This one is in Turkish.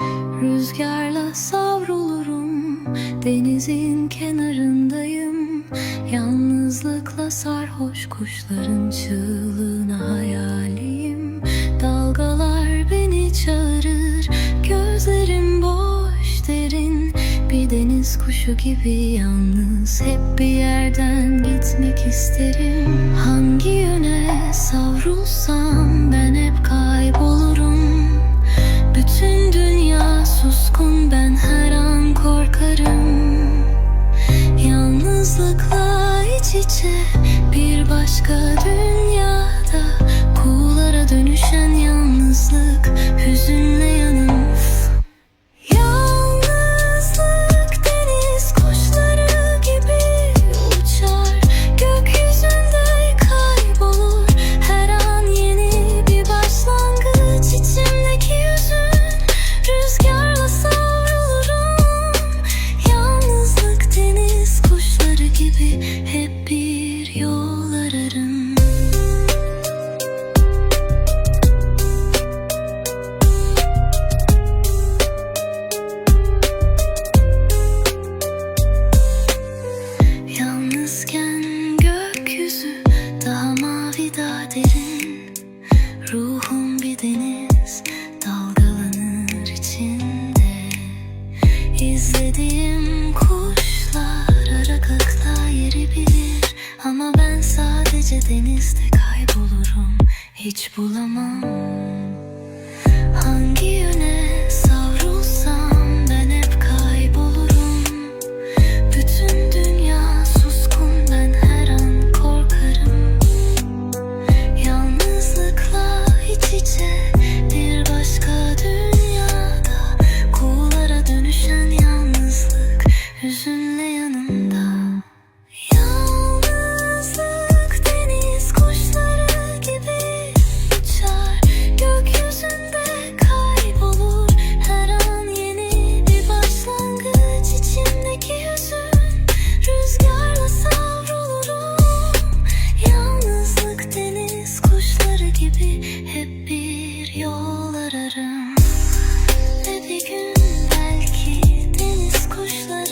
Rüzgarla savrulurum Denizin kenarındayım. Yalnızlıkla sarhoş kuşların çığlığına hayaliyim. Dalgalar beni çağırır Gözlerim boş derin. Bir deniz kuşu gibi yalnız Hep bir yerden gitmek isterim. Hangi yöne savrulsam ben hep kaybolurum iç bir başka dünyada Kuğulara dönüşen yalnızlık hüzünle deniz dalgalanır içinde. İzlediğim kuşlar arakakla yeri bilir Ama ben sadece denizde kaybolurum. Hiç bulamam. Hangi yöne gibi bir yol bir gün belki deniz kuşları